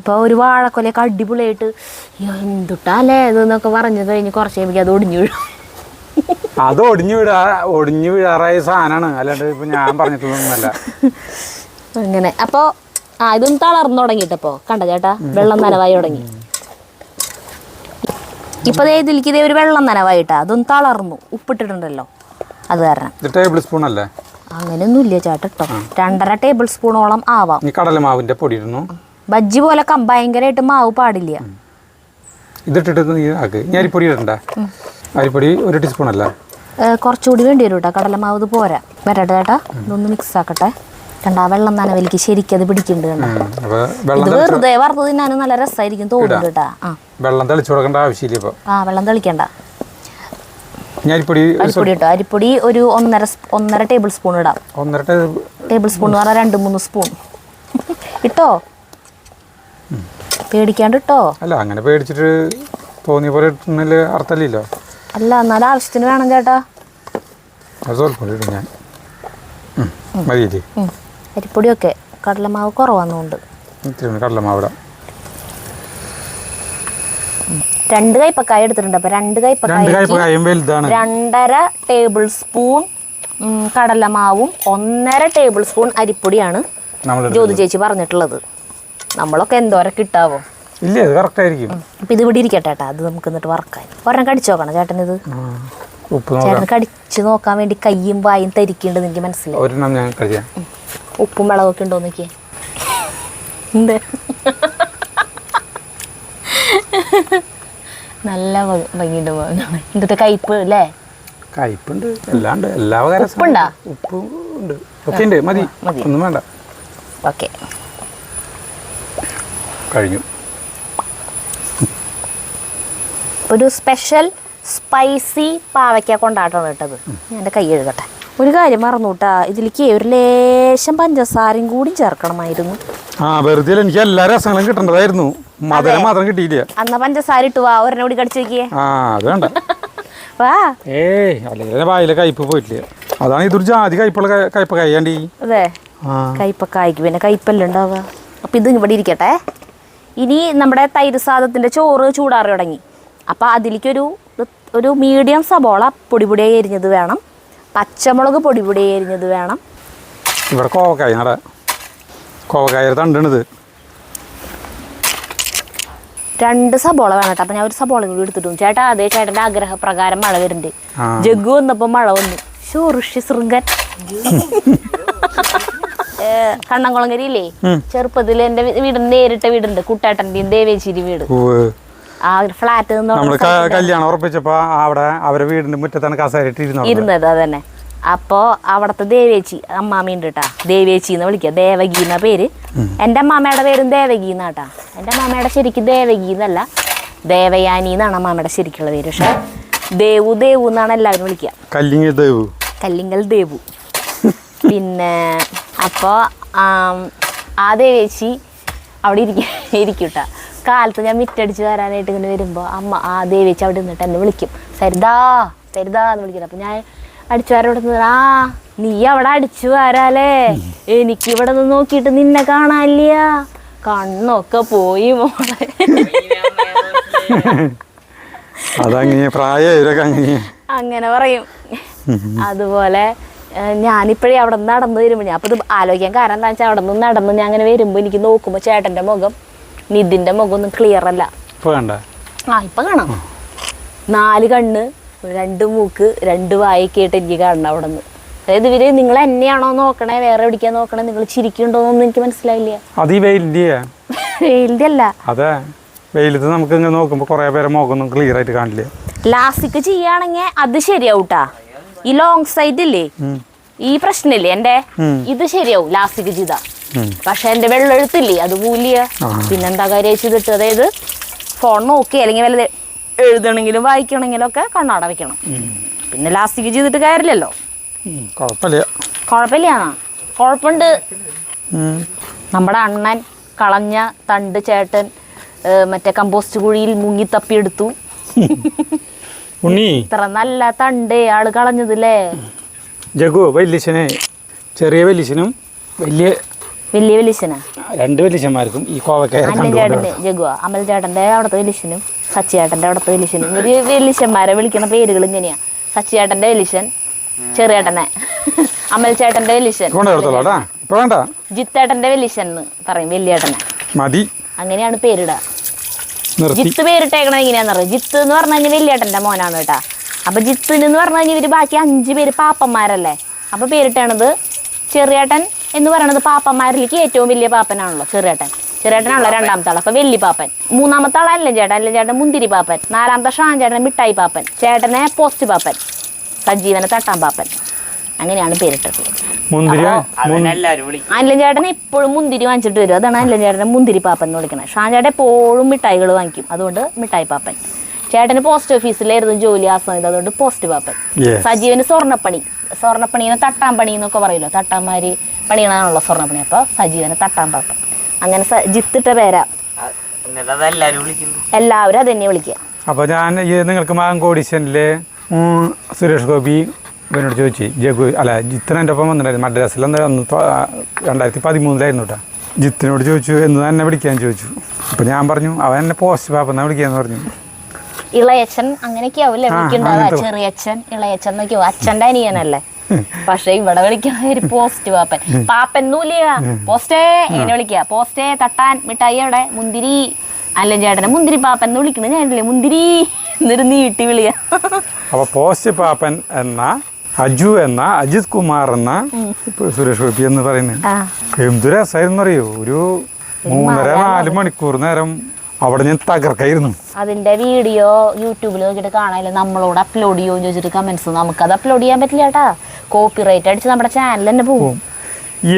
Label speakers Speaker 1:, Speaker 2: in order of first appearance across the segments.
Speaker 1: ഇപ്പൊ ഒരു വാഴക്കൊലയൊക്കെ അടിപൊളിയായിട്ട് "യ്യോ, എന്തുട്ടാലേ എന്നൊക്കെ പറഞ്ഞു കഴിഞ്ഞ് കുറച്ച് കഴിയുമ്പോൾ അത് ഒടിഞ്ഞു വീഴും.
Speaker 2: അത് ഒടിഞ്ഞു വീഴാ ഒടിഞ്ഞു വീഴാറായ സാധനമാണ് അല്ലാണ്ട് ഇപ്പൊ ഞാൻ പറഞ്ഞിട്ടൊന്നുമല്ല.
Speaker 1: അങ്ങനെ. അപ്പോൾ ആ ഇതും തളർന്നു തുടങ്ങിട്ടപ്പോ കണ്ട ചേട്ടാ? വെള്ളം നനവായി തുടങ്ങി. ഇപ്പൊ ഇതിലേക്ക് ഇതേ ഒരു വെള്ളം നനവായിട്ടാ. അതും തളർന്നു. ഉപ്പിട്ടിട്ടുണ്ടല്ലോ. അത് കാരണം.
Speaker 2: ടേബിൾ സ്പൂൺ അല്ലേ?
Speaker 1: അങ്ങനെയൊന്നും ഇല്ല ചേട്ടാ കേട്ടോ രണ്ടര ടേബിൾ സ്പൂണോളം ആവാം.
Speaker 2: കടലമാവിന്റെ പൊടി ഇടുന്നു.
Speaker 1: ബജ്ജി പോലെ ഭയങ്കരമായിട്ട് മാവ് പാടില്ല.
Speaker 2: ഇതിട്ടിട്ട് നീ ആക്ക്. ഇനി അരിപ്പൊടി ഇടണ്ട. അരിപ്പൊടി ഒരു ടീസ്പൂൺ അല്ല
Speaker 1: കുറച്ചുകൂടി വേണ്ടി വരും കേട്ടോ കടലമാവ് ഇത് പോരാ. വരട്ടെ ചേട്ടാ. ഇതൊന്ന് മിക്സ് ആക്കട്ടെ. കണ്ടാ വെള്ളം നനവലിക്ക് ശരിക്കും അത് പിടിക്കുന്നുണ്ട് ഇത് വെറുതെ വറുത്ത് തിന്നാനും നല്ല രസമായിരിക്കും തോന്നുന്നു കേട്ടാ. ആ.
Speaker 2: വെള്ളം തെളിച്ചു കൊടുക്കേണ്ട ആവശ്യമില്ല ഇപ്പൊ.
Speaker 1: ആ വെള്ളം തെളിക്കണ്ട.
Speaker 2: അരിപ്പൊടി
Speaker 1: ഇട്ടോ? അരിപ്പൊടി ഒരു ഒന്നര ഒന്നര ടേബിൾ സ്പൂൺ ഇടാം.
Speaker 2: ഒന്നര
Speaker 1: ടേബിൾ സ്പൂൺ എന്ന് പറഞ്ഞാൽ രണ്ട് മൂന്ന് സ്പൂൺ. ഇട്ടോ? പേടിക്കാണ്ട് കേട്ടോ
Speaker 2: അല്ല അങ്ങനെ പേടിച്ചിട്ട് തോന്നിയ പോലെ ഇട്ടുന്നതിൽ അർത്ഥമില്ലല്ലോ.
Speaker 1: അല്ല എന്നാലും ആവശ്യത്തിന് വേണം ചേട്ടാ
Speaker 2: അത് സ്വല്പം ഇടും ഞാൻ. ഉം, മതിയില്ലേ
Speaker 1: ഉം. അരിപ്പൊടിയൊക്കെ കടലമാവ് കുറവാന്നുകൊണ്ട്
Speaker 2: ഇത്തിരി
Speaker 1: രണ്ട് കൈപ്പക്കായ എടുത്തിട്ടുണ്ട്. അപ്പൊ രണ്ട്
Speaker 2: കയ്പക്കായ
Speaker 1: രണ്ടര ടേബിൾ സ്പൂൺ കടലമാവും ഒന്നര ടേബിൾ സ്പൂൺ അരിപ്പൊടിയാണ് ജ്യോതി ചേച്ചി പറഞ്ഞിട്ടുള്ളത്. നമ്മളൊക്കെ എന്തോരം കിട്ടാവോ
Speaker 2: ഇല്ല ഇത് കറക്റ്റ് ആയിരിക്കും.
Speaker 1: അപ്പൊ ഇത് ഇവിടെ ഇരിക്കട്ടെ ചേട്ടാ അത് നമുക്ക് എന്നിട്ട് വറക്കാൻ ഒരെണ്ണം കടിച്ചു നോക്കണം. ചേട്ടൻ ഇത്
Speaker 2: ഉപ്പ്
Speaker 1: ചേട്ടൻ കടിച്ചു നോക്കാൻ വേണ്ടി കയ്യും വായും തരിക്കുന്നുണ്ട് എനിക്ക് മനസ്സിലായി.
Speaker 2: ഒരെണ്ണം ഞാൻ കഴിക്കാം.
Speaker 1: ഉപ്പും മുളകൊക്കെ ഉണ്ടോ നോക്കിയേ? എന്ത് നല്ല ഭംഗിയുണ്ട് മോനെ. എന്നിട്ട് കയ്പ് അല്ലേ?
Speaker 2: കയ്പുണ്ട് എല്ലാം ഉണ്ട് എല്ലാ ഉപ്പുണ്ടാ?
Speaker 1: ഉപ്പുണ്ടോ?
Speaker 2: ഉപ്പ് ഉണ്ട്. ഒക്കെ ഉണ്ട്. മതി. ഒന്നും വേണ്ട.
Speaker 1: ഓക്കെ.
Speaker 2: കഴിഞ്ഞു.
Speaker 1: ഒരു സ്പെഷ്യൽ സ്പൈസി പാവയ്ക്ക കൊണ്ടാട്ടമാണ് ഇട്ടത് ഞാൻ എന്റെ കൈ എഴുതട്ടെ ഒരു കാര്യം മറന്നു കേട്ടാ ഇതിലേക്ക് ഒരു ലേശം പഞ്ചസാരയും കൂടി ചേർക്കണമായിരുന്നു.
Speaker 2: ആ വെറുതെ എനിക്ക് എല്ലാ രസങ്ങളും കിട്ടേണ്ടതായിരുന്നു. മധുരം മാത്രം കിട്ടിയില്ല.
Speaker 1: അന്ന പഞ്ചസാര ഇട്ടു വാ. ഒരെണ്ണം കൂടി കടിച്ചു നോക്കിയേ.
Speaker 2: ആ അത് വേണ്ട.
Speaker 1: വാ.
Speaker 2: ഏയ് അല്ലെങ്കിൽ വായിലെ കയ്പ് പോയിട്ടില്ല. അതാണ് ഇതൊരു ജാതി കയ്പുള്ള കയ്പ കഴിയാണ്ടി
Speaker 1: അതെ.
Speaker 2: ആ.
Speaker 1: കയ്പക്കായ്ക്ക് പിന്നെ കയ്പല്ല ഉണ്ടാവുക അപ്പൊ ഇത് ഇവിടെ ഇരിക്കട്ടെ. ഇനി നമ്മുടെ തൈര് സാധത്തിന്റെ ചോറ് ചൂടാറി തുടങ്ങി. അപ്പോൾ അതിലേക്കൊരു ഒരു മീഡിയം സബോള പൊടി പൊടിയായി എരിഞ്ഞത് വേണം. പച്ചമുളക് പൊടി പൊടിയായി എരിഞ്ഞത് വേണം.
Speaker 2: ഇവിടെ കോവക്കായ നട കോവക്കായ തണ്ടണത്.
Speaker 1: രണ്ട് സബോള വേണം കേട്ടോ. അപ്പം ഞാൻ ഒരു സബോള കൂടി എടുത്തിട്ടു ചേട്ടാ അതേ ചേട്ടന്റെ ആഗ്രഹപ്രകാരം മഴ വരുന്നുണ്ട് ജഗ്ഗു വന്നപ്പോൾ മഴ വന്നു. ഷോ ഋഷി ശൃംഗൻ. കണ്ണംകുളങ്ങരയില്ലേ? ചെറുപ്പത്തിൽ എന്റെ വീട് നേരിട്ട വീടുണ്ട് കുട്ടേട്ടന്റെയും ദേവേശ്ശേരി വീട്. ആ ഒരു ഫ്ലാറ്റ്
Speaker 2: നമ്മൾ കല്യാണം ഉറപ്പിച്ചപ്പോ അവിടെ അവരെ വീടിന്റെ മുറ്റത്താണ് കസേരയിട്ട് ഇരുന്നത്.
Speaker 1: ഇരുന്നത് അതന്നെ അപ്പോൾ അവിടുത്തെ ദേവേച്ചി അമ്മാമ്മയുണ്ട് കേട്ടാ ദേവേച്ചി എന്ന് വിളിക്കുക ദേവകി എന്ന പേര്. എന്റെ അമ്മാമ്മയുടെ പേരും ദേവകി എന്നാട്ടാ എന്റെ അമ്മാമ്മയുടെ ശരിക്കും ദേവകി എന്നല്ല ദേവയാനി എന്നാണ് അമ്മാമ്മയുടെ ശരിക്കുള്ള പേര്. പക്ഷെ ദേവു ദേവു എന്നാണ് എല്ലാവരും വിളിക്കുക
Speaker 2: കല്ലിങ്ങൽ ദേവു.
Speaker 1: കല്ലിങ്ങൽ ദേവു. പിന്നെ അപ്പോൾ ആ ചേച്ചി അവിടെ ഇരിക്ക ഇരിക്കൂട്ട കാലത്ത് ഞാൻ മിറ്റടിച്ച് വരാനായിട്ട് ഇങ്ങനെ വരുമ്പോൾ അമ്മ ആ ദേവേച്ചി അവിടെ നിന്നിട്ട് എന്നെ വിളിക്കും. സരിതാ സരിതാ എന്ന് വിളിക്കുന്നത് അപ്പം ഞാൻ അടിച്ചു വരവിടെ നിന്ന് ആ നീ അവിടെ അടിച്ചു വരാലേ. എനിക്ക് ഇവിടെ നിന്ന് നോക്കിയിട്ട് നിന്നെ കാണാനില്ല. കണ്ണൊക്കെ പോയി മോളെ.
Speaker 2: അതങ്ങനെ പ്രായ അങ്ങനെ.
Speaker 1: പറയും. അതുപോലെ ഞാനിപ്പോഴേ അവിടെ നിന്ന് നടന്നു വരുമ്പോൾ ഞാൻ അപ്പോൾ ഇത് ആലോചിക്കാൻ കാരണം എന്താ വെച്ചാൽ അവിടെ നിന്ന് നടന്ന് ഞാൻ അങ്ങനെ വരുമ്പോൾ എനിക്ക് നോക്കുമ്പോൾ ചേട്ടന്റെ മുഖം നിതിന്റെ മുഖം ഒന്നും ക്ലിയർ അല്ല. ആ ഇപ്പം കാണാം. നാല് കണ്ണ് രണ്ട് മൂക്ക് രണ്ട് വായൊക്കെ ആയിട്ട് എനിക്ക് കാണണം അവിടെ നിന്ന് അതായത് ഇവർ നിങ്ങൾ എന്നെയാണോ നോക്കണേ വേറെ എവിടേക്കാ നോക്കണേ നിങ്ങൾ ചിരിക്കുന്നുണ്ടോന്നൊന്നും എനിക്ക് മനസ്സിലായില്ല.
Speaker 2: അത് ഈ
Speaker 1: വെയിലിന്റെ അല്ല.
Speaker 2: അതെ. വെയിലത്ത് നമുക്ക് ഇങ്ങനെ നോക്കുമ്പോൾ കുറേ പേരെ മുഖം ക്ലിയർ ആയിട്ട് കാണില്ല.
Speaker 1: ലാസ്റ്റിക്ക് ചെയ്യുകയാണെങ്കിൽ അത് ശരിയാവൂട്ടാ. ഈ ലോങ് സൈഡ് ഇല്ലേ ഈ പ്രശ്നമില്ലേ? എന്റെ ഇത് ശരിയാവും ലാസ്റ്റിക്ക് ചെയ്ത പക്ഷെ എന്റെ വെള്ളെഴുത്തില്ലേ അത് മൂല്യ. പിന്നെന്താ കാര്യം ചെയ്തിട്ട് അതായത് ഫോൺ നോക്കി അല്ലെങ്കിൽ വല്ല എഴുതണമെങ്കിലും വായിക്കണമെങ്കിലും ഒക്കെ കണ്ണാട വെക്കണം. പിന്നെ ലാസ്റ്റിക്ക് ചെയ്തിട്ട് കാര്യമില്ലല്ലോ.
Speaker 2: കുഴപ്പമില്ല.
Speaker 1: കുഴപ്പമുണ്ട്. നമ്മുടെ അണ്ണൻ കളഞ്ഞ തണ്ട് ചേട്ടൻ മറ്റേ കമ്പോസ്റ്റ് കുഴിയിൽ മുങ്ങി തപ്പിയെടുത്തു.
Speaker 2: ഉണ്ണി.
Speaker 1: ഇത്ര നല്ല തണ്ട് ആൾ കളഞ്ഞതില്ലേ
Speaker 2: ജഗു വല്യച്ഛനെ. ചെറിയ വല്യച്ഛനും വലിയ
Speaker 1: വലിയ വലിശന
Speaker 2: രണ്ട് വലിശന്മാർക്കും ഈ
Speaker 1: ചേട്ടന് ജഗുവ അമൽ ചേട്ടന്റെ അവിടുത്തെ വലിശനും സച്ചിയേട്ടന്റെ അവിടുത്തെ വലിശനും ഒരു വലിശന്മാരെ വിളിക്കുന്ന പേരുകൾ ഇങ്ങനെയാ. സച്ചിയേട്ടന്റെ വലിശൻ ചെറിയേട്ടനെ. അമൽ
Speaker 2: ചേട്ടന്റെ വലിശൻ
Speaker 1: ജിത്തേട്ടന്റെ വലിശൻ എന്ന് പറയും വലിയേട്ടനെ.
Speaker 2: മതി.
Speaker 1: അങ്ങനെയാണ് പേരിടുക ജിത്ത് പേരിട്ടേക്കണത് എങ്ങനെയാന്ന് അറിയാം? ജിത്ത് എന്ന് പറഞ്ഞു കഴിഞ്ഞാൽ വലിയേട്ടന്റെ മോനാണ് കേട്ടാ. അപ്പൊ ജിത്തിന് എന്ന് പറഞ്ഞു കഴിഞ്ഞാൽ ഇവർ ബാക്കി അഞ്ച് പേര് പാപ്പന്മാരല്ലേ? അപ്പൊ പേരിട്ടാണത് ചെറിയേട്ടൻ എന്ന് പറയണത് പാപ്പന്മാരിലേക്ക് ഏറ്റവും വലിയ പാപ്പനാണല്ലോ ചെറിയേട്ടൻ. ചെറിയേട്ടനാണല്ലോ രണ്ടാമത്തെ ആൾ അപ്പൊ വലിയ പാപ്പൻ. മൂന്നാമത്തെ ആൾ അല്ലേ ചേട്ടൻ അല്ലേ ചേട്ടൻ? മുന്തിരി പാപ്പൻ. നാലാമത്തെ ഷാൻ ചേട്ടൻ മിഠായി പാപ്പൻ. ചേട്ടനെ പോസ്റ്റ് പാപ്പൻ. സജീവനെ തട്ടാൻ പാപ്പൻ. അങ്ങനെയാണ്
Speaker 2: മുന്തിരി
Speaker 3: വിളിക്കും
Speaker 1: അനിലൻ ചേട്ടൻ എപ്പോഴും മുന്തിരി വാങ്ങിച്ചിട്ട് വരും. അതാണ് അനിലൻ ചേട്ടനെ മുന്തിരി പാപ്പൻ എന്ന് വിളിക്കുന്നത് ഷാൻ ചേട്ടൻ എപ്പോഴും മിഠായികൾ വാങ്ങിക്കും. അതുകൊണ്ട് മിഠായി പാപ്പൻ. ചേട്ടന് പോസ്റ്റ് ഓഫീസിലായിരുന്നു ജോലി ആ സമയത്ത് അതുകൊണ്ട് പോസ്റ്റ് പാപ്പൻ. സജീവന് സ്വർണപ്പണി. സ്വർണപ്പണിന്ന് തട്ടാൻ പണി എന്നൊക്കെ പറയുമല്ലോ. തട്ടാന്മാര് പണിയണാണല്ലോ സ്വർണപ്പണി. അപ്പോൾ സജീവന് തട്ടാൻ പാപ്പൻ. അങ്ങനെ ജിത്തിട്ട പേരാ. എല്ലാവരും അത് തന്നെ വിളിക്കുക.
Speaker 2: അപ്പൊ ഞാൻ നിങ്ങൾക്ക് മകൻ കോടീശ്വരനിലെ സുരേഷ് ഗോപി ഇവനോട് ചോദിച്ചു ജഗു അല്ല ജിത്തിന് എന്റെ ഒപ്പം വന്നിട്ടുണ്ടായിരുന്നു മദ്രാസിൽ. അന്ന് അന്ന് രണ്ടായിരത്തി പതിമൂന്നിലായിരുന്നു കേട്ടോ. ജിത്തിനോട് ചോദിച്ചു എന്ന് തന്നെ വിളിക്കാൻ? ചോദിച്ചു. അപ്പം ഞാൻ പറഞ്ഞു അവൻ എന്നെ പോസ്റ്റ് പാപ്പെന്നാ വിളിക്കാന്ന് പറഞ്ഞു.
Speaker 1: ഇളയച്ചൻ അങ്ങനെയൊക്കെ ആവില്ലേ
Speaker 2: ആ,
Speaker 1: വിളിക്കണ്ടാവുക
Speaker 2: അങ്ങനത്തെ.
Speaker 1: ചെറിയച്ഛൻ ഇളയച്ചൻ എന്നൊക്കെ ആവും. അച്ഛന്റെ അനിയനല്ലേ? പക്ഷെ ഇവിടെ വിളിക്കണ പോസ്റ്റ് പാപ്പൻ പാപ്പൻ നൂലിയ പോസ്റ്റേ എന്നെ വിളിക്കുക പോസ്റ്റേ തട്ടാൻ മിഠായി അവിടെ മുന്തിരി. അല്ല ചേട്ടനെ മുന്തിരി പാപ്പൻ എന്ന് വിളിക്കുന്നത് ഞാനില്ലേ മുന്തിരി. എന്നിട്ട് നീട്ടി വിളിയ.
Speaker 2: അപ്പൊ പോസ്റ്റ് പാപ്പൻ എന്ന അജു എന്ന അജിത് കുമാർ എന്ന സുരേഷ് ഗോപി എന്ന് പറയുന്നത്. എന്ത് രസമായിരുന്നു അറിയോ ഒരു മൂന്നര നാല് മണിക്കൂർ നേരം അവിടെ ഞാൻ തകർക്കായിരുന്നു.
Speaker 1: അതിന്റെ വീഡിയോ യൂട്യൂബിൽ നോക്കിയിട്ട് കാണാനില്ല. നമ്മളോട് അപ്ലോഡ് ചെയ്യുമോ ചോദിച്ചിട്ട് കമന്റ്സ് നമുക്ക് അത് അപ്ലോഡ് ചെയ്യാൻ പറ്റില്ല കേട്ടാ. കോപ്പിറൈറ്റ് അടിച്ച് നമ്മുടെ ചാനൽ തന്നെ പോകും.
Speaker 2: ഈ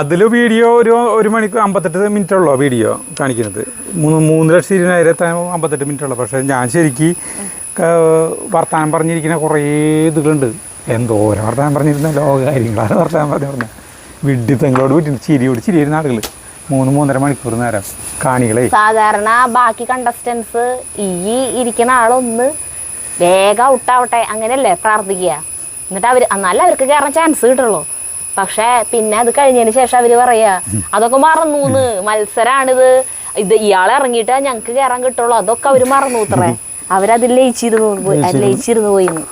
Speaker 2: അതിൽ വീഡിയോ ഒരു ഒരു മണിക്കൂർ അമ്പത്തെട്ട് മിനിറ്റ് ഉള്ളോ വീഡിയോ കാണിക്കുന്നത്. മൂന്ന് മൂന്ന് ലക്ഷത്തി ഇരുപതിനായിരത്തി അമ്പത്തെട്ട് മിനിറ്റ് ഉള്ളു പക്ഷെ ഞാൻ ശരിക്ക് വർത്താനം പറഞ്ഞിരിക്കുന്ന കുറേ ഇതുകളുണ്ട്. എന്തോരം വർത്തമാനം പറഞ്ഞിരുന്ന ലോക കാര്യങ്ങളാണ് വർത്താനം പറഞ്ഞു പറഞ്ഞത് വിഡിത്തങ്ങളോട് വിട്ടിട്ട് ചിരിയോട് ചിരി വരുന്ന ആളുകൾ മൂന്ന് മൂന്നര മണിക്കൂർ നേരം. കാണികളെ.
Speaker 1: സാധാരണ ബാക്കി കണ്ടസ്റ്റൻസ് ഈ ഇരിക്കുന്ന ആളൊന്ന് വേഗം ഔട്ടാവട്ടെ അങ്ങനെയല്ലേ പ്രാർത്ഥിക്കുക. എന്നിട്ട് അവർ എന്നാലും അവർക്ക് കയറാൻ ചാൻസ് കിട്ടുള്ളൂ. പക്ഷെ പിന്നെ അത് കഴിഞ്ഞതിന് ശേഷം അവർ പറയാ അതൊക്കെ മറന്നു മത്സരാണിത്. ഇത് ഇയാളെ ഇറങ്ങിയിട്ട് ഞങ്ങക്ക് കയറാൻ കിട്ടുള്ളൂ. അതൊക്കെ അവർ മറന്നു ഇത്രേ അവരതിൽ ലയിച്ചിരുന്നു പോയി ലയിച്ചിരുന്നു. പോയിന്ന്.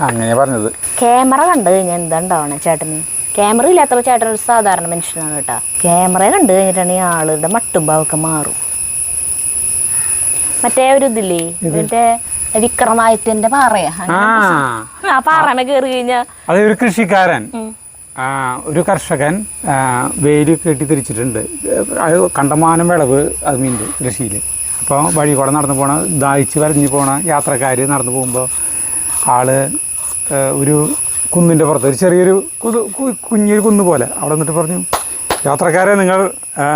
Speaker 2: അങ്ങനെ പറഞ്ഞത്.
Speaker 1: ക്യാമറ കണ്ടു കഴിഞ്ഞാൽ എന്താ ഉണ്ടാവണേ ചേട്ടന്? ക്യാമറ ഇല്ലാത്തപ്പോൾ ചേട്ടൻ ഒരു സാധാരണ മനുഷ്യനാണ് കേട്ടാ. ക്യാമറ കണ്ടു കഴിഞ്ഞിട്ടാണെങ്കിൽ ആളുടെ മട്ടുംഭാവൊക്കെ മാറും. മറ്റേ ഒരു ഇതില്ലേ? മറ്റേ വിക്രമാദിത്യന്റെ പാറയാ.
Speaker 2: ആ.
Speaker 1: പാറമ കയറി കഴിഞ്ഞാ
Speaker 2: അത് ഒരു കൃഷിക്കാരൻ. ഒരു കർഷകൻ വേര് കെട്ടി തിരിച്ചിട്ടുണ്ട്. അത് കണ്ടമാനം വിളവ് അത് മീൻ കൃഷിയിൽ അപ്പോൾ വഴി കൂടെ നടന്നു പോണ ദാഹിച്ച് വരഞ്ഞു പോണ യാത്രക്കാർ നടന്നു പോകുമ്പോൾ ആൾ ഒരു കുന്നിന്റെ പുറത്ത് ഒരു ചെറിയൊരു കുഞ്ഞൊരു കുന്ന് പോലെ അവിടെ നിന്നിട്ട് പറഞ്ഞു യാത്രക്കാരെ നിങ്ങൾ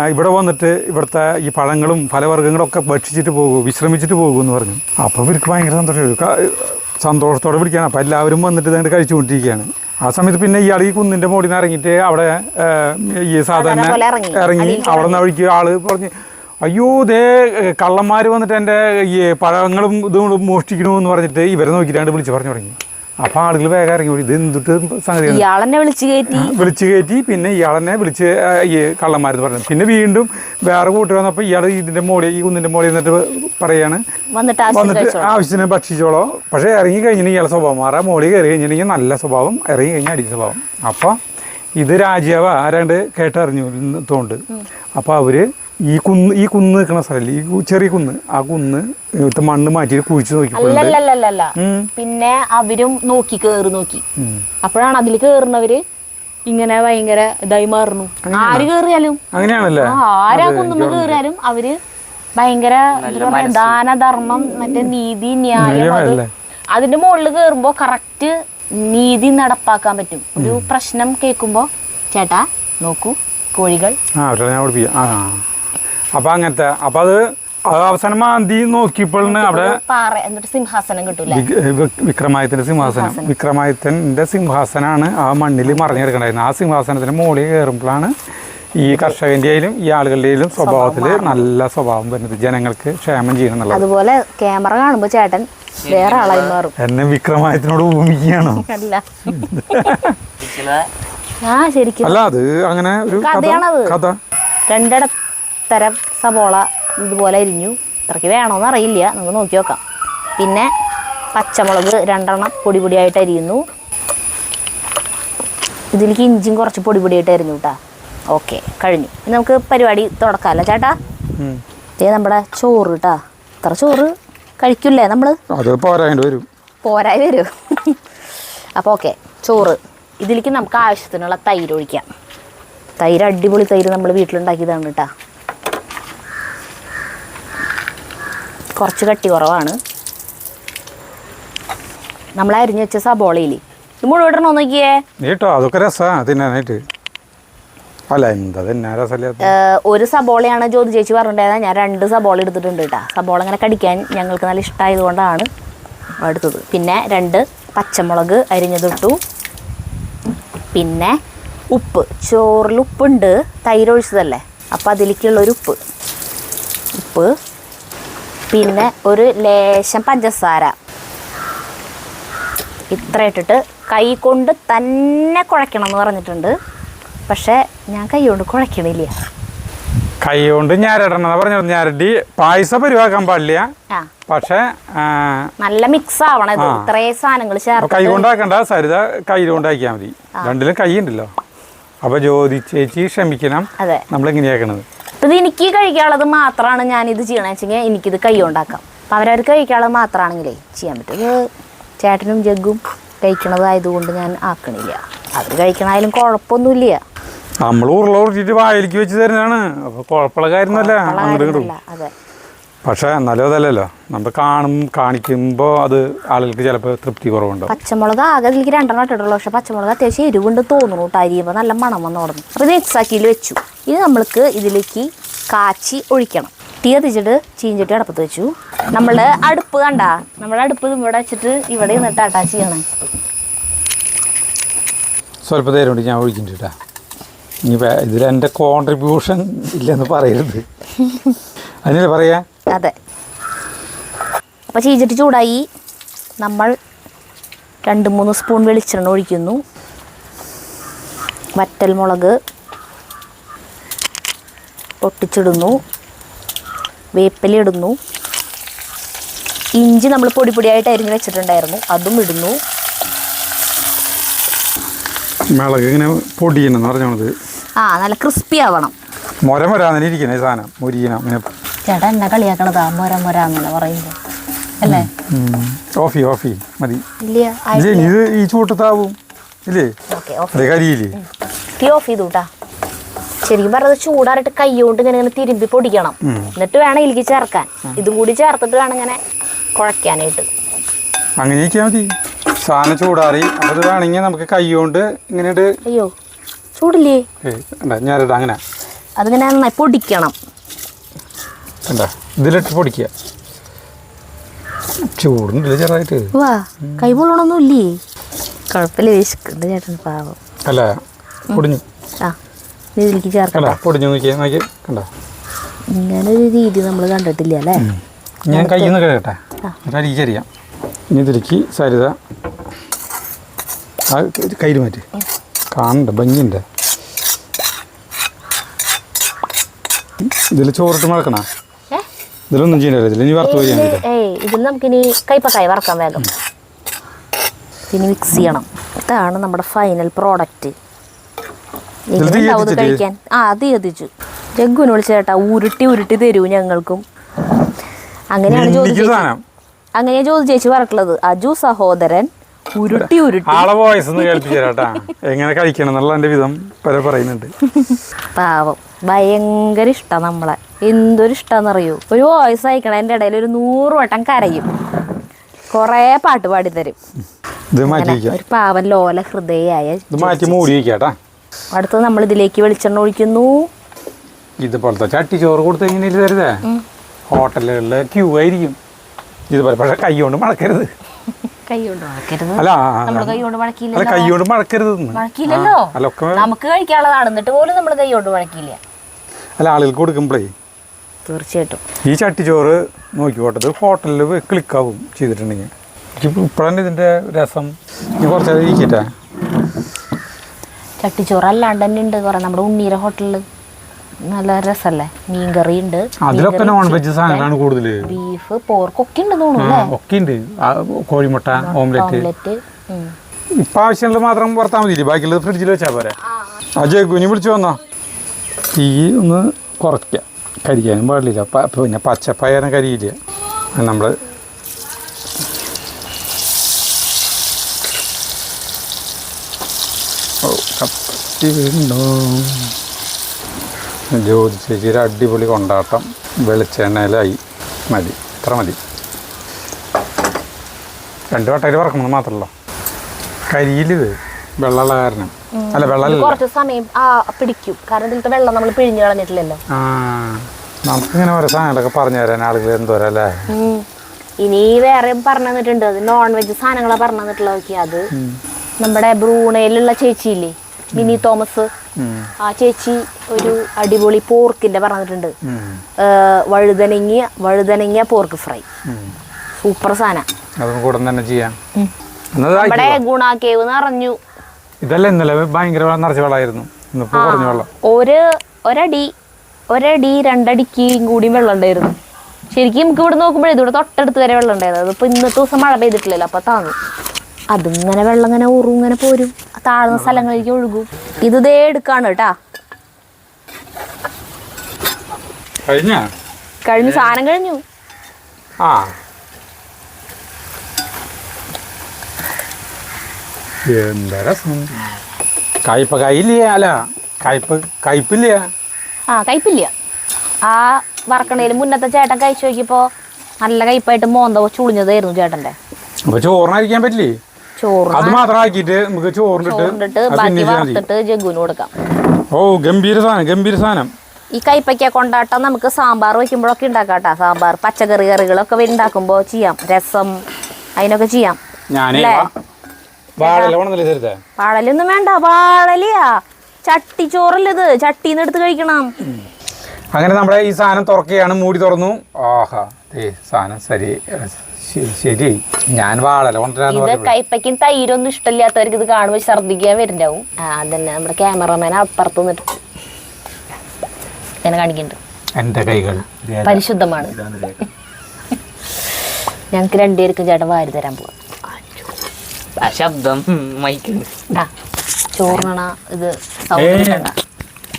Speaker 2: ഇവിടെ വന്നിട്ട് ഇവിടുത്തെ ഈ പഴങ്ങളും ഫലവർഗങ്ങളും ഒക്കെ ഭക്ഷിച്ചിട്ട് പോകൂ വിശ്രമിച്ചിട്ട് പോകൂ എന്ന് പറഞ്ഞു. അപ്പോൾ ഇവർക്ക് ഭയങ്കര സന്തോഷം. ക- സന്തോഷത്തോടെ പിടിക്കുകയാണ്. അപ്പോൾ എല്ലാവരും വന്നിട്ട് ഇതാണ്ട് കഴിച്ചുകൊണ്ടിരിക്കുകയാണ്. ആ സമയത്ത് പിന്നെ ഇയാൾ ഈ കുന്നിന്റെ മുകളിൽ നിന്ന് ഇറങ്ങിയിട്ട് അവിടെ ഈ സാധാരണ.
Speaker 1: ഇറങ്ങി.
Speaker 2: അവിടെ നിന്ന് വഴിക്ക് ആൾ പറഞ്ഞ് അയ്യോ ദേ കള്ളന്മാർ വന്നിട്ട് എന്റെ ഈ പഴങ്ങളും ഇതും മോഷ്ടിക്കണമെന്ന് പറഞ്ഞിട്ട് ഇവരെ നോക്കിയിട്ടാണ്ട് വിളിച്ച് പറഞ്ഞു തുടങ്ങി. അപ്പൊ ആളുകൾ വേഗം ഇറങ്ങി. ഇത് എന്തിട്ട് സംഗതി
Speaker 1: ഇയാളെന്നെ വിളിച്ചു കയറ്റി
Speaker 2: വിളിച്ച് കയറ്റി പിന്നെ ഇയാളെന്നെ വിളിച്ച് ഈ കള്ളന്മാരെന്ന് പറഞ്ഞു. പിന്നെ വീണ്ടും വേറെ കൂട്ടി വന്നപ്പോൾ ഇയാൾ ഇതിന്റെ മോളിൽ ഈ കുന്നിന്റെ മോളിൽ നിന്നിട്ട് പറയാണ്.
Speaker 1: വന്നിട്ട്
Speaker 2: ആവശ്യത്തിന് ഭക്ഷിച്ചോളോ? പക്ഷേ ഇറങ്ങി കഴിഞ്ഞിട്ടുണ്ടെങ്കിൽ ഇയാളെ സ്വഭാവം മാറാം. മോളിൽ കയറി കഴിഞ്ഞിട്ടുണ്ടെങ്കിൽ നല്ല സ്വഭാവം ഇറങ്ങി കഴിഞ്ഞാൽ അടിച്ച സ്വഭാവം. അപ്പോൾ ഇത് രാജ്യാവ് ആരാണ്ട് കേട്ടറിഞ്ഞു തോണ്ട്. അപ്പോൾ അവർ ഈ കുന്ന് ഈ കുന്ന് നിൽക്കുന്ന സ്ഥലമില്ല? ഈ ചെറിയ കുന്ന്. ആ കുന്ന് ഇവിടുത്തെ മണ്ണ് മാറ്റി കുഴിച്ച്
Speaker 1: നോക്കി പിന്നെ അവരും നോക്കി കേറി നോക്കി. അപ്പോഴാണ് അതിൽ കേറുന്നവര് ഇങ്ങനെ ഭയങ്കര ഇതായി മാറുന്നു. ആര് കേറിയാലും?
Speaker 2: അങ്ങനെയാണല്ലേ?
Speaker 1: ആരാ കുന്നുമ്മ കേറിയാലും അവർ ഭയങ്കര ദാനധർമ്മം മറ്റേ നീതി ന്യായം അത് അതിന്റെ മുകളിൽ കേറുമ്പോ കറക്റ്റ് നീതി നടപ്പാക്കാൻ പറ്റും. ഒരു പ്രശ്നം കേൾക്കുമ്പോ ചേട്ടാ നോക്കൂ കോഴികൾ.
Speaker 2: ആ അവരെ ഞാൻ പഠിപ്പിക്കാം ആ. അപ്പം അങ്ങനത്തെ. അപ്പൊ അത് അത് അവസാനം മാന്തി നോക്കിയപ്പോഴാണ് അവിടെ
Speaker 1: ഒരു പാറ എന്നിട്ട് സിംഹാസനം കിട്ടൂല
Speaker 2: വിക്- വിക്- വിക്രമാദിത്യന്റെ സിംഹാസനം. വിക്രമാദിത്യന്റെ സിംഹാസനാണ് ആ മണ്ണിൽ മറിഞ്ഞെടുക്കണ്ടായിരുന്നത് ആ സിംഹാസനത്തിന്റെ മുകളിൽ കയറുമ്പോഴാണ് ഈ കർഷകന്റെയും ഈ ആളുകളുടെയും സ്വഭാവത്തിൽ നല്ല സ്വഭാവം വരുന്നത്. ജനങ്ങൾക്ക് ക്ഷേമം ചെയ്യണം എന്നുള്ളത്.
Speaker 1: അതുപോലെ ക്യാമറ കാണുമ്പോ ചേട്ടൻ വേറെ ആളായി മാറും
Speaker 2: എന്നെ വിക്രമാദിത്യനോട് ഭൂമിക്കുകയാണോ
Speaker 1: അല്ല.
Speaker 3: ഇരിക്കുന്നത്
Speaker 1: ശരിക്കും.
Speaker 2: അല്ല അത് അങ്ങനെ ഒരു കഥ
Speaker 1: കഥയാണത്. രണ്ടിടത്തരം സബോള ഇതുപോലെ അരിഞ്ഞു ഇത്രയ്ക്ക് വേണമെന്ന് അറിയില്ല. നമുക്ക് നോക്കി നോക്കാം. പിന്നെ പച്ചമുളക് രണ്ടെണ്ണം പൊടി പൊടിയായിട്ട് അരിയുന്നു. ഇതിലേക്ക് ഇഞ്ചിയും കുറച്ച് പൊടി പൊടിയായിട്ട് അരിഞ്ഞു കേട്ടാ ഓക്കെ കഴിഞ്ഞു. നമുക്ക് പരിപാടി തുടക്കാമല്ലോ ചേട്ടാ. ഇതേ നമ്മുടെ ചോറ് കേട്ടാ ഇത്ര ചോറ് കഴിക്കില്ലേ നമ്മൾ
Speaker 2: അത് പോരാണ്ട് വരും.
Speaker 1: പോരായി വരും. അപ്പോൾ ഓക്കെ ചോറ്. ഇതിലേക്ക് നമുക്ക് ആവശ്യത്തിനുള്ള തൈര് ഒഴിക്കാം. തൈര് അടിപൊളി തൈര് നമ്മൾ വീട്ടിലുണ്ടാക്കിയതാണ് കേട്ടോ കുറച്ച് കട്ടി കുറവാണ്. നമ്മൾ അരിഞ്ഞ് വെച്ച സബോളയിൽ ഇത് മുഴുവൻ ഇടണോ നോക്കിയേ?
Speaker 2: കേട്ടോ അതൊക്കെ രസമാണ് തിന്നാനായിട്ട്. അല്ല എന്താ
Speaker 1: ഒരു സബോളയാണ് ജ്യോതി ചേച്ചി പറഞ്ഞിട്ടുണ്ടായത് ഞാൻ രണ്ട് സബോള എടുത്തിട്ടുണ്ട് കേട്ടോ. സബോള അങ്ങനെ കടിക്കാൻ ഞങ്ങൾക്ക് നല്ല ഇഷ്ടമായതുകൊണ്ടാണ് എടുത്തത്. പിന്നെ രണ്ട് പച്ചമുളക് അരിഞ്ഞതിട്ടു. പിന്നെ ഉപ്പ്. ചോറിൽ ഉപ്പുണ്ട് തൈരൊഴിച്ചതല്ലേ അപ്പം അതിലേക്കുള്ള ഒരു ഉപ്പ്. ഉപ്പ് പിന്നെ ഒരു ലേശം പഞ്ചസാര. ഇത്ര ഇട്ടിട്ട് കൈ കൊണ്ട് തന്നെ കുഴയ്ക്കണം എന്ന് പറഞ്ഞിട്ടുണ്ട്. പക്ഷേ ഞാൻ കൈ കൊണ്ട് കുഴയ്ക്കണില്ല.
Speaker 2: കൈ കൊണ്ട് ഞാരടണം പറഞ്ഞത്. ഞാരടി പായസം പരിവാക്കാൻ പാടില്ല. പക്ഷേ
Speaker 1: നല്ല മിക്സ് ആവണം ഇത്. ഇത്രേ സാധനങ്ങൾ
Speaker 2: ചേർത്ത് കൈ കൊണ്ടാക്കണ്ട. സരിത കൈ കൊണ്ടാക്കിയാൽ മതി. രണ്ടിലും കൈ ഉണ്ടല്ലോ. അപ്പൊ ജ്യോതി ചേച്ചി ക്ഷമിക്കണം. നമ്മൾ എങ്ങനെയാക്കണത്
Speaker 1: അപ്പൊ ഇത് എനിക്ക് കഴിക്കാനുള്ളത് മാത്രമാണ് ഞാനിത് ചെയ്യണമെന്ന് വെച്ചെങ്കിൽ എനിക്കിത് കൈ കൊണ്ടാക്കാം അപ്പം അവരവർക്ക് കഴിക്കാനുള്ളത് മാത്രമാണെങ്കിലേ ചെയ്യാൻ പറ്റും. ഇത് ചേട്ടനും ജഗ്ഗും കഴിക്കണതായതുകൊണ്ട് ഞാൻ ആക്കണില്ല. അവർ കഴിക്കണായാലും കുഴപ്പമൊന്നുമില്ല.
Speaker 2: നമ്മൾ ഉരുള ഉരുട്ടിട്ട് വായിലേക്ക് വെച്ച് തരുന്നതാണ്. അപ്പൊ കുഴപ്പമുള്ള കാര്യമൊന്നുമല്ല. അങ്ങോട്ട്.
Speaker 1: അതെ.
Speaker 2: പക്ഷെ എന്നാലും അതല്ലല്ലോ. നമ്മൾ കാണും കാണിക്കുമ്പോൾ അത് ആളുകൾക്ക് ചിലപ്പോൾ തൃപ്തി കുറവുണ്ടാവും.
Speaker 1: പച്ചമുളക് ആകെ ഇതിലേക്ക് രണ്ടെണ്ണം ഇട്ടിട്ടുള്ളൂ. പക്ഷെ പച്ചമുളക് അത്യാവശ്യം എരിവുണ്ട് തോന്നുന്നു കേട്ടോ അരിയുമ്പോൾ നല്ല മണം വന്ന് തുടങ്ങും. അപ്പോൾ ഇത് എക്സാക്കിയിൽ വെച്ചു. ഇനി നമ്മൾക്ക് ഇതിലേക്ക് കാച്ചി ഒഴിക്കണം. തീ കത്തിച്ചിട്ട് ചീഞ്ചട്ടി അടുപ്പത്ത് വെച്ചു. നമ്മൾ അടുപ്പ് കണ്ട നമ്മുടെ അടുപ്പ് ഇവിടെ വെച്ചിട്ട് ഇവിടെ നിന്നിട്ട് അറ്റാച്ച് ചെയ്യണം.
Speaker 2: സ്വല്പം നേരം കൊണ്ട് ഞാൻ ഒഴിക്കുന്നുണ്ട് ഇനി ഇതിൽ എന്റെ കോൺട്രിബ്യൂഷൻ ഇല്ലെന്ന് പറയരുത്. അതിനല്ലേ പറയാ?
Speaker 1: അതെ. അപ്പോൾ ചീഞ്ചട്ടി ചൂടായി. നമ്മൾ രണ്ട് മൂന്ന് സ്പൂൺ വെളിച്ചെണ്ണ ഒഴിക്കുന്നു. വറ്റൽമുളക് പൊട്ടിച്ചിടുന്നു വേപ്പില ഇടുന്നു ഇഞ്ചി നമ്മൾ പൊടി പൊടിയായിട്ട് അരിഞ്ഞ് വെച്ചിട്ടുണ്ടായിരുന്നു. അതും ഇടുന്നു.
Speaker 2: മിളക് ഇങ്ങനെ പൊടിയണമെന്ന് പറഞ്ഞോണത്.
Speaker 1: ആ നല്ല ക്രിസ്പി ആവണം.
Speaker 2: മുര മുരാന്നെ ഇരിക്കണേ സാധനം? മുരിക്കണം ഇങ്ങനെ.
Speaker 1: ചേട്ടാ എന്നെ കളിയാക്കണതാ? മൊര മൊര അങ്ങനെ പറയുമ്പോൾ അല്ലേ?
Speaker 2: ഓഫി ഓഫി. മതി. ഇത് ഈ ചൂട്ടത്താവും. ഇല്ലേ?
Speaker 1: ഓക്കെ ഓക്കെ
Speaker 2: അതേ കരിയില്ലേ?
Speaker 1: തീ ഓഫ് ചെയ്തു കേട്ടാ ശരിക്കും പറഞ്ഞത് ചൂടാറിട്ട് കൈ കൊണ്ട് ഇങ്ങനെ ഇങ്ങനെ തിരുമ്പി പൊടിക്കണം. എന്നിട്ട് വേണം ഇതിലേക്ക് ചേർക്കാൻ. ഇതും കൂടി ചേർത്തിട്ട് വേണം ഇങ്ങനെ കുഴക്കാനായിട്ട്
Speaker 2: അങ്ങനെ ഇരിക്കാൻ മതി. സാധനം ചൂടാറി. അത് വേണമെങ്കിൽ നമുക്ക് കൈ ഇങ്ങനെ
Speaker 1: അയ്യോ ചൂടില്ലേ?
Speaker 2: ഞാനിടാം അങ്ങനെ.
Speaker 1: അതിങ്ങനെ നന്നായി പൊടിക്കണം.
Speaker 2: ഇതിലിട്ട് പൊടിക്കുക. ചൂടുണ്ടല്ലേ ചെറുതായിട്ട്?
Speaker 1: വാ കൈ പൊള്ളണൊന്നും ഇല്ലേ കുഴപ്പമില്ല വിശക്കുന്നുണ്ട് ചേട്ടൻ പാവം.
Speaker 2: അല്ല പൊടിഞ്ഞു.
Speaker 1: ഇതിലേക്ക്
Speaker 2: കണ്ട?
Speaker 1: ചേർക്കണ്ട
Speaker 2: പൊടിഞ്ഞു നോക്കിയേ നോക്കിയേ കണ്ട?
Speaker 1: ഇങ്ങനെ ഒരു രീതി നമ്മൾ കണ്ടിട്ടില്ല അല്ലേ?
Speaker 2: ഞാൻ കയ്യിൽ നിന്ന് കേട്ടെ. അരിച്ചറിയാം ഇനി ഇതിലേക്ക് സരിത ആ കയ്യിൽ മാറ്റി. കാണണ്ട ഭംഗിയുണ്ട്. ഇതിൽ ചോറിട്ട് മഴക്കണ
Speaker 1: ഏ?
Speaker 2: ഇതിലൊന്നും ചെയ്യണ്ടല്ലോ ഇതിൽ ഇനി വറുത്ത് പോയി
Speaker 1: ഇതിൽ നമുക്കിനി കൈപ്പക്കായ വറക്കാൻ വേഗം. പിന്നെ മിക്സ് ചെയ്യണം. ഇതാണ് നമ്മുടെ ഫൈനൽ പ്രോഡക്റ്റ്
Speaker 2: തീ
Speaker 1: ഇത് കഴിക്കാൻ. ആ അത് എത്തിച്ചു ജഗ്ഗുവിന് വിളിച്ച ചേട്ടാ ഉരുട്ടി ഉരുട്ടി തരൂ ഞങ്ങൾക്കും. അങ്ങനെയാണ് ജ്യോതി ചേച്ചി അങ്ങനെയാണ് ജ്യോതി ചേച്ചി പറഞ്ഞിട്ടുള്ളത് അജു സഹോദരൻ ഉരുട്ടി ഉരുട്ടി
Speaker 2: ആളെ വോയിസ് ഒന്ന് കേൾപ്പിച്ചു എങ്ങനെ കഴിക്കണം എന്നുള്ള എന്റെ വിധം വരെ പറയുന്നുണ്ട്.
Speaker 1: പാവം. ഭയങ്കര ഇഷ്ടമാണ് നമ്മളെ. എന്തൊരു ഇഷ്ടമെന്നറിയോ ഒരു വോയിസ് അയക്കണതിന്റെ ഇടയിൽ ഒരു നൂറ് വട്ടം കരയും. കുറേ പാട്ട്
Speaker 2: പാടി തരും.
Speaker 1: അങ്ങനെ ഒരു പാവൻ ലോല ഹൃദയായ അടുത്തത് നമ്മൾ ഇതിലേക്ക് വെളിച്ചെണ്ണ ഒഴിക്കുന്നു.
Speaker 2: ഇതുപോലത്തെ ചട്ടി ചോറ് കൊടുത്ത് എങ്ങനെയാണ് തരുതേ? ഹോട്ടലുകളിൽ ക്യൂ ആയിരിക്കും. ഇതുപോലെ പക്ഷെ കൈ കൊണ്ട് മടക്കരുത് അല്ല
Speaker 1: നമ്മൾ കൈ കൊണ്ട്
Speaker 2: മടക്കരുത്
Speaker 1: നമുക്ക് കഴിക്കാനുള്ളതാണ് എന്നിട്ട് പോലും നമ്മൾ കൈ കൊണ്ട് മഴക്കില്ല
Speaker 2: അല്ല ആളുകൾക്ക് കൊടുക്കുമ്പോഴേ
Speaker 1: തീർച്ചയായിട്ടും.
Speaker 2: ഈ ചട്ടിച്ചോറ് നോക്കിക്കോട്ടത് ഹോട്ടലിൽ ക്ലിക്കാവും ചെയ്തിട്ടുണ്ടെങ്കിൽ. ഇപ്പോഴാണ് ഇതിന്റെ രസം. ഇനി കുറച്ച് നേരം ഇരിക്കട്ടെ.
Speaker 1: ചട്ടിച്ചോറ് അല്ലാണ്ട് തന്നെ ഉണ്ട് കുറെ നമ്മുടെ ഉണ്ണീര ഹോട്ടലിൽ നല്ല രസമല്ലേ മീൻകറി ഉണ്ട്.
Speaker 2: അതിലൊക്കെ നോൺ വെജ് സാധനങ്ങളാണ് കൂടുതൽ
Speaker 1: ബീഫ് പോർക്ക് ഒക്കെ ഉണ്ട് തോന്നുന്നു
Speaker 2: ഒക്കെ ഉണ്ട്. കോഴിമുട്ട ഓംലെറ്റ്. ഇപ്പം ആവശ്യമുള്ളത് മാത്രം വറുത്താൽ മതി ബാക്കിയുള്ളത് ഫ്രിഡ്ജിൽ വെച്ചാൽ പോരെ? അജയ് കുഞ്ഞു വിളിച്ചു വന്നോ? തീ ഒന്ന് കുറയ്ക്കുക കരിക്കാനും പാടില്ല. പിന്നെ പച്ചപ്പയറിന് കരിയില്ല. നമ്മൾ ഓ കപ്പത്തി വീണ്ടോ ജ്യോതി ചേച്ചിയുടെ അടിപൊളി കൊണ്ടാട്ടം. വെളിച്ചെണ്ണയിലായി. മതി. ഇത്ര മതി. രണ്ട് വട്ടയിൽ പറക്കണം മാത്രമല്ലോ. കരിയിലിത് വെള്ളമുള്ള കാരണം. അല്ല വെള്ളം
Speaker 1: കുറച്ച് സമയം പിടിക്കും. കാരണം ഇതിലത്തെ വെള്ളം നമ്മൾ പിഴിഞ്ഞു കളഞ്ഞിട്ടില്ലല്ലോ.
Speaker 2: നമുക്കിങ്ങനെ ഓരോ സാധനങ്ങളൊക്കെ പറഞ്ഞു തരാൻ ആളുകൾ എന്തോരം അല്ലേ.
Speaker 1: ഇനി വേറെ പറഞ്ഞു തന്നിട്ടുണ്ട്. നോൺ വെജ് സാധനങ്ങളെ പറഞ്ഞു തന്നിട്ടുള്ള നോക്കി അത്. നമ്മുടെ ബ്രൂണയിലുള്ള ചേച്ചിയില്ലേ? Mini Thomas. ആ ചേച്ചി ഒരു അടിപൊളി പോർക്കിന്റെ പറഞ്ഞിട്ടുണ്ട്.
Speaker 2: വഴുതനങ്ങിയ
Speaker 1: വഴുതനങ്ങ വഴുതനങ്ങ പോർക്ക് ഫ്രൈ. സൂപ്പർ സാധനം നമ്മുടെ ഗുണാക്കേവ് നിറഞ്ഞു
Speaker 2: ഇതല്ല ഇന്നലെ ഭയങ്കര നിറച്ച വെള്ളമായിരുന്നു.
Speaker 1: ഒരു ഒരടി ഒരടി രണ്ടടിക്കും കൂടി വെള്ളം ഉണ്ടായിരുന്നു. ശരിക്കും നമുക്ക് ഇവിടെ നോക്കുമ്പോഴേ ഇതിവിടെ തൊട്ടടുത്ത് വരെ വെള്ളം ഉണ്ടായിരുന്നു. അതിപ്പോ ഇന്നത്തെ ദിവസം മഴ പെയ്തിട്ടില്ലല്ലോ അപ്പൊ താന്നു അതിങ്ങനെ വെള്ളം ഇങ്ങനെ ഊറും ഇങ്ങനെ പോരും. താഴ്ന്ന സ്ഥലങ്ങളിലേക്ക് ഒഴുകും. ഇത് ദേ എടുക്കാണ് കേട്ടാ.
Speaker 2: കഴിഞ്ഞ?
Speaker 1: കഴിഞ്ഞു സാധനം കഴിഞ്ഞു.
Speaker 2: ആ. എന്താ രസം? കയ്പ കയ്യില്ല അല്ല കയ്പ് കയ്പില്ല.
Speaker 1: ആ കയ്പില്ല. ആ വറക്കണേലും മുന്നത്തെ ചേട്ടൻ കഴിച്ചു നോക്കിയപ്പോ നല്ല കയ്പായിട്ട് മോന്ത ചുളിഞ്ഞതായിരുന്നു ചേട്ടന്റെ
Speaker 2: അപ്പൊ ചോറിനായിരിക്കാൻ പറ്റില്ലേ?
Speaker 1: ചോറ്
Speaker 2: അത് മാത്രം ആക്കിയിട്ട് നമുക്ക് ചോറിനിട്ട്
Speaker 1: ബാക്കി വറുത്തിട്ട് ജഗ്ഗുവിന് കൊടുക്കാം.
Speaker 2: ഓ ഗംഭീര സാധനം ഗംഭീര സാധനം.
Speaker 1: ഈ കൈപ്പയ്ക്ക കൊണ്ടാട്ടം നമുക്ക് സാമ്പാർ വെക്കുമ്പോഴൊക്കെ ഉണ്ടാക്കാട്ടാ. സാമ്പാർ പച്ചക്കറി കറികളൊക്കെ ഉണ്ടാക്കുമ്പോൾ ചെയ്യാം. രസം അതിനൊക്കെ ചെയ്യാം. വാഴലൊന്നും വേണ്ട വാഴലയാ ചട്ടി ചോറല്ലത്. ചട്ടിന്ന് എടുത്ത് കഴിക്കണം.
Speaker 2: അങ്ങനെ നമ്മുടെ ഈ സാധനം തുറക്കുകയാണ്. മൂടി തുറന്നു. ആഹാ സാധനം ശരി. ശരി ഞാൻ വാഴല
Speaker 1: ഇത് കൈപ്പയ്ക്കും തൈരൊന്നും ഇഷ്ടമില്ലാത്തവർക്ക് ഇത് കാണുമ്പോൾ ഛർദ്ദിക്കാൻ വരുന്നുണ്ടാവും. ആ അതന്നെ. നമ്മുടെ ക്യാമറമാൻ അപ്പുറത്ത് നിന്നിട്ട് ഞാൻ കാണിക്കുന്നുണ്ട്.
Speaker 2: എന്റെ കൈകൾ.
Speaker 1: പരിശുദ്ധമാണ്. ഞങ്ങൾക്ക് രണ്ടുപേർക്കും ചേട്ടൻ വാരി തരാൻ പോവാം.
Speaker 3: ശബ്ദം
Speaker 1: ആ ചോറിനണ ഇത് സൗണ്ട് കണ്ട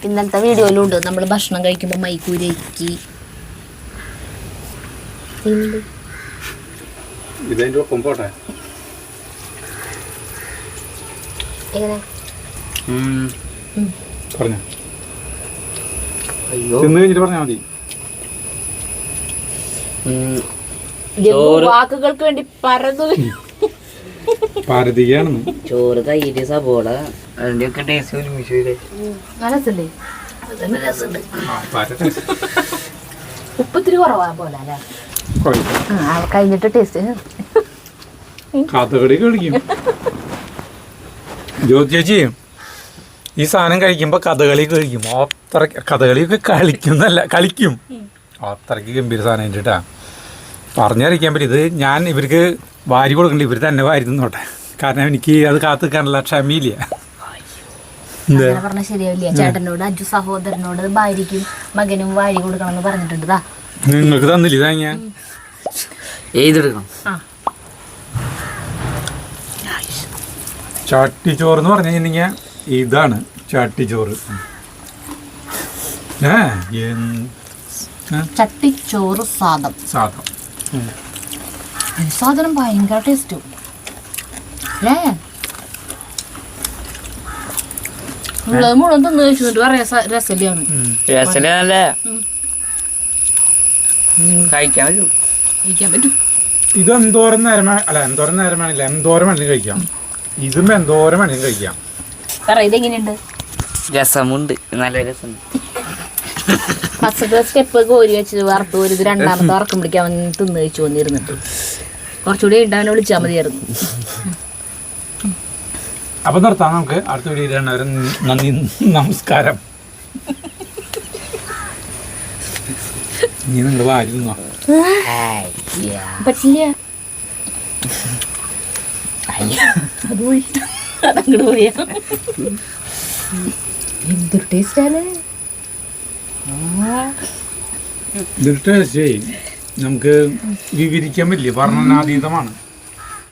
Speaker 1: ഇന്നലത്തെ വീഡിയോയിലും ഉണ്ട്. നമ്മൾ ഭക്ഷണം കഴിക്കുമ്പോൾ മൈക്കൂരക്കി
Speaker 2: ഇതിന്റെ ഒപ്പം പോട്ടെ.
Speaker 1: എങ്ങനെ?
Speaker 2: പറഞ്ഞു.
Speaker 3: അയ്യോ.
Speaker 2: തിന്നു കഴിഞ്ഞിട്ട് പറഞ്ഞാൽ മതി.
Speaker 1: വാക്കുകൾക്ക് വേണ്ടി പരന്നു
Speaker 2: പാരതികയാണെന്ന്.
Speaker 3: ചോറ് തൈര് സബോള അതിന്റെ ഒക്കെ ടേസ്റ്റ്
Speaker 1: രസല്ലേ? ഉപ്പ് ഇത്തിരി കുറവാ പോലെ അല്ലേ? ആ കഴിഞ്ഞിട്ട് ടേസ്റ്റ്
Speaker 2: കഥകളി കളിക്കും. ജ്യോതി ചേച്ചി ഈ സാധനം കഴിക്കുമ്പോൾ കഥകളി കഴിക്കും അത്ര കഥകളിയൊക്കെ കളിക്കുന്നല്ല കളിക്കും. അത്രയ്ക്ക് ഗംഭീര സാധനം കേട്ടാ പറഞ്ഞറിയിക്കാൻ പറ്റും ഇത് ഞാൻ ഇവർക്ക് വാരി കൊടുക്കണ്ട ഇവർ തന്നെ വാരി നിന്നോട്ടെ കാരണം എനിക്ക് അത് കാത്തു നിൽക്കാനുള്ള ക്ഷമയില്ല.
Speaker 1: പറഞ്ഞ ശരിയാവില്ല. ചേട്ടനോട് അജു സഹോദരനോട് ഭാര്യയ്ക്കും മകനും വാരി കൊടുക്കണം എന്ന് പറഞ്ഞിട്ടുണ്ട്. ദാ.
Speaker 2: നിങ്ങൾക്ക് തന്നില്ല ഇതാ ഞാൻ?
Speaker 3: എഴുതെടുക്കണം
Speaker 2: ചട്ടിച്ചോറ് എന്ന് പറഞ്ഞു കഴിഞ്ഞിട്ടുണ്ടെങ്കിൽ ഇതാണ് ചാട്ടിച്ചോറ്?
Speaker 1: ചട്ടിച്ചോറ് സാദം.
Speaker 2: സാധം
Speaker 1: ഈ സാധനം ഭയങ്കര ടേസ്റ്റ്. അല്ലേ നേരമാണ് മുഴുവൻ തിന്ന് കഴിച്ചിട്ട് പറയാ രസല്ലാണ്
Speaker 3: രസന നല്ല കഴിക്കാൻ പറ്റും.
Speaker 1: കഴിക്കാൻ പറ്റും.
Speaker 2: ഇത് എന്തോരം നേരം അല്ല എന്തോരം നേരമാണില്ല എന്തോരം വേണമെങ്കിലും കഴിക്കാം. ഇതും എന്തോരം വേണമെങ്കിലും കഴിക്കാം.
Speaker 1: പറ ഇതെങ്ങനെയുണ്ട്?
Speaker 3: രസമുണ്ട്. നല്ല രസമുണ്ട്.
Speaker 1: ഫസ്റ്റത്തെ സ്റ്റെപ്പ് കോരി വെച്ചത് വറുത്ത് ഒരു ഇത് രണ്ടാമത്തെ വറക്കം പിടിക്കാൻ വന്ന് തിന്ന് കഴിച്ചു വന്നിരുന്നിട്ട്. കുറച്ചുകൂടി ഉണ്ടാവിനെ വിളിച്ചാൽ മതിയായിരുന്നു.
Speaker 2: അപ്പൊ നിർത്താം നമുക്ക്. അടുത്ത വീഡിയോ നന്ദി നമസ്കാരം. നീ നിങ്ങൾ വാരി നിന്നോ
Speaker 1: പറ്റില്ല. അതങ്ങോട്ട് പോയാ. എന്തൊരു ടേസ്റ്റാണ്.
Speaker 2: ഇതൊരു ടേസ്റ്റേ? നമുക്ക് വിവരിക്കാൻ പറ്റില്ല? വർണനാതീതമാണ്.